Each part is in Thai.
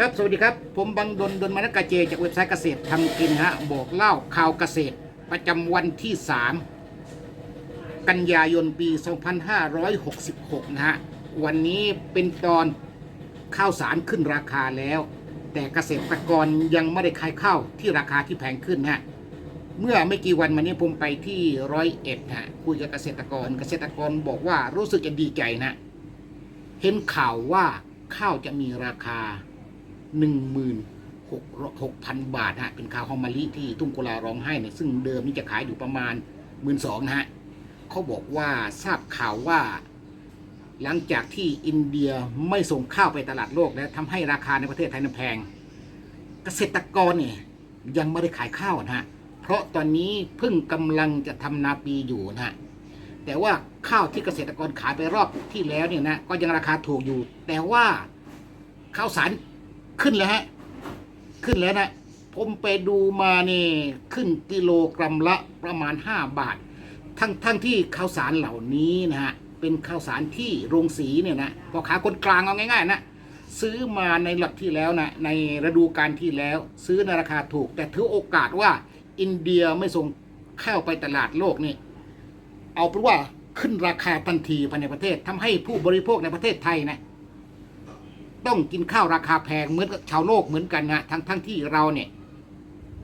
ครับ สวัสดีครับ ผมบังดนดนมนกาเจ จากเว็บไซต์เกษตรทำกินฮะ บอกเล่าข่าวเกษตร ประจำวันที่ 3 กันยายนปี 2566 นะฮะ วันนี้เป็นตอนข้าวสารขึ้นราคาแล้ว แต่เกษตรกรยังไม่ได้ขายข้าวที่ราคาที่แพงขึ้นนะฮะ เมื่อไม่กี่วันมานี้ผมไปที่ร้อยเอ็ดฮะคุยกับเกษตรกร เกษตรกรบอกว่ารู้สึกจะดีใจนะ เห็นข่าวว่าข้าวจะมีราคา หนึ่งหมื่นหกหกพันบาทฮะเป็นข้าวหอมมะลิที่ทุ่งกุลาร้องไห้เนี่ยซึ่งเดิมนี่จะขายอยู่ประมาณหมื่นสองนะฮะเขาบอกว่าทราบข่าวว่า หลังจากที่อินเดียไม่ส่งข้าวไปตลาดโลกแล้วทำให้ราคาในประเทศไทยนั้นแพง เกษตรกรเนี่ยยังไม่ได้ขายข้าวนะฮะเพราะตอนนี้เพิ่งกำลังจะทำนาปีอยู่นะฮะแต่ว่าข้าวที่เกษตรกรขายไปรอบที่แล้วเนี่ยนะก็ยังราคาถูกอยู่ แต่ว่าข้าวสาร ขึ้นแล้วฮะ ขึ้นแล้วนะ ผมไปดูมาเนี่ขึ้นกิโลกรัมละประมาณ 5 บาท ทั้งทั้งที่ข้าวสารเหล่านี้นะฮะ เป็นข้าวสารที่โรงสีเนี่ยนะพอค้าคนกลางเอาง่าย ๆ นะ ซื้อมาในหลักที่แล้วนะ ในฤดูการที่แล้ว ซื้อในราคาถูก แต่ถือโอกาสว่าอินเดียไม่ส่งเข้าไปตลาดโลกนี่เอาเป็นว่าขึ้นราคาทันทีภายในประเทศทำให้ผู้บริโภคในประเทศไทยนะ ต้องกินข้าวราคาแพงเหมือนกับชาวโลกเหมือนกันนะทั้งทั้งที่เราเนี่ย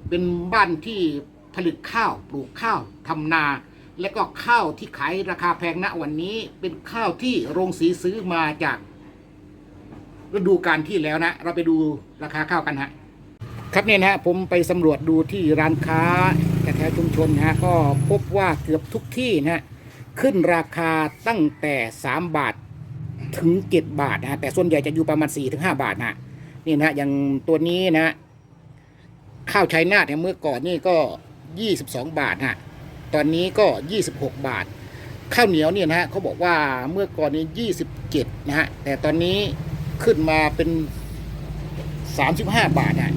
เป็นบ้านที่ผลิตข้าวปลูกข้าวทำนา และก็ข้าวที่ขายราคาแพงณวันนี้ เป็นข้าวที่โรงสีซื้อมาจากฤดูการที่แล้วนะ เราไปดูราคาข้าวกันฮะครับเนี่ยนะฮะผมไปสำรวจดูที่ร้านค้าแถวชุมชนนะฮะก็พบว่าเกือบทุกที่นะฮะขึ้นราคาตั้งแต่ 3 บาท ถึงเจ็ดบาทนะฮะแต่ส่วนใหญ่จะอยู่ประมาณสี่ถึงห้าบาทนะนี่นะอย่างตัวนี้นะ ข้าวไชนาทเนี่ยเมื่อก่อนนี่ก็ยี่สิบสองบาทนะตอนนี้ก็ยี่สิบหกบาท ข้าวเหนียวเนี่ยนะฮะเขาบอกว่าเมื่อก่อนนี้ยี่สิบเจ็ดนะฮะแต่ตอนนี้ขึ้นมาเป็นสามสิบห้าบาทนะฮะ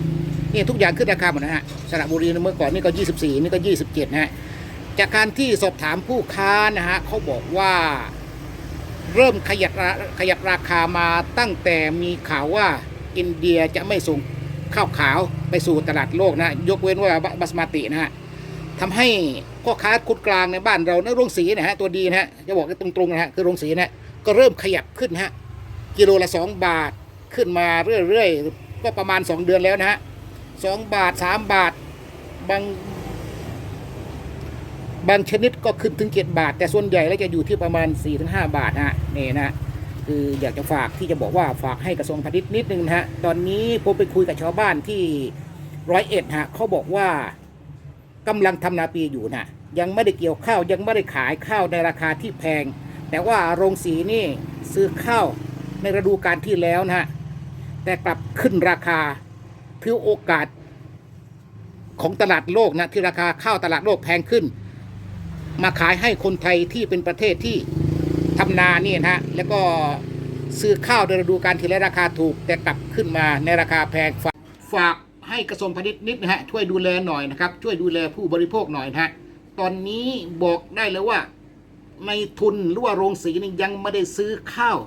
นี่ทุกอย่างขึ้นราคาหมดนะฮะสระบุรีเมื่อก่อนนี่ก็ยี่สิบสี่นี่ก็ยี่สิบเจ็ดนะฮะจากการที่สอบถามผู้ค้านะฮะเขาบอกว่า เริ่มขยับราขยับราคามาตั้งแต่มีข่าวว่าอินเดียจะไม่ส่งข้าวขาวไปสู่ตลาดโลกนะ ยกเว้นว่าบัสมาตินะฮะทำให้พ่อค้าคนกลางในบ้านเรานะโรงสีนะฮะตัวดีนะฮะจะบอกกันตรงๆนะฮะคือโรงสีนะก็เริ่มขยับขึ้นฮะกิโลละสองบาทขึ้นมาเรื่อยๆก็ประมาณ 2 เดือนแล้วนะฮะสองบาท 3 บาทบาง บางชนิดก็ขึ้นถึงเจ็ดบาท แต่ส่วนใหญ่แล้วจะอยู่ที่ประมาณ4ี่ถึงหบาทนะฮะนี่นะคืออยากจะฝากที่จะบอกว่าฝากให้กระทรวงพาณิชย์นิดนึงนะฮะตอนนี้ผมไปคุยกับชาวบ้านที่ร้อยเอ็ดฮะเขาบอกว่ากำลังทำนาปีอยู่นะยังไม่ได้เกี่ยวข้าวยังไม่ได้ขายข้าวในราคาที่แพง แต่ว่าโรงสีนี่ซื้อข้าวในฤดูกาลที่แล้วนะฮะแต่กลับขึ้นราคาถือโอกาสของตลาดโลกนะที่ราคาข้าวตลาดโลกแพงขึ้น มาขายให้คนไทยที่เป็นประเทศที่ทำนาเนี่ยนะฮะแล้วก็ซื้อข้าวในฤดูกาลที่แล้วราคาถูก แต่กลับขึ้นมาในราคาแพงฝากฝากให้กระทรวงพาณิชย์นิดนะฮะช่วยดูแลหน่อยนะครับ ช่วยดูแลผู้บริโภคหน่อยนะฮะตอนนี้บอกได้เลยว่าในทุนหรือว่าโรงสีนี่ยังไม่ได้ซื้อข้าว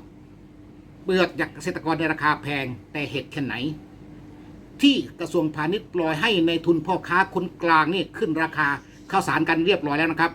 เปลือกจากเกษตรกรในราคาแพงแต่เหตุแค่ไหน ที่กระทรวงพาณิชย์ปล่อยให้ในทุนพ่อค้าคนกลางนี่ขึ้นราคาข้าวสารกันเรียบร้อยแล้วนะครับ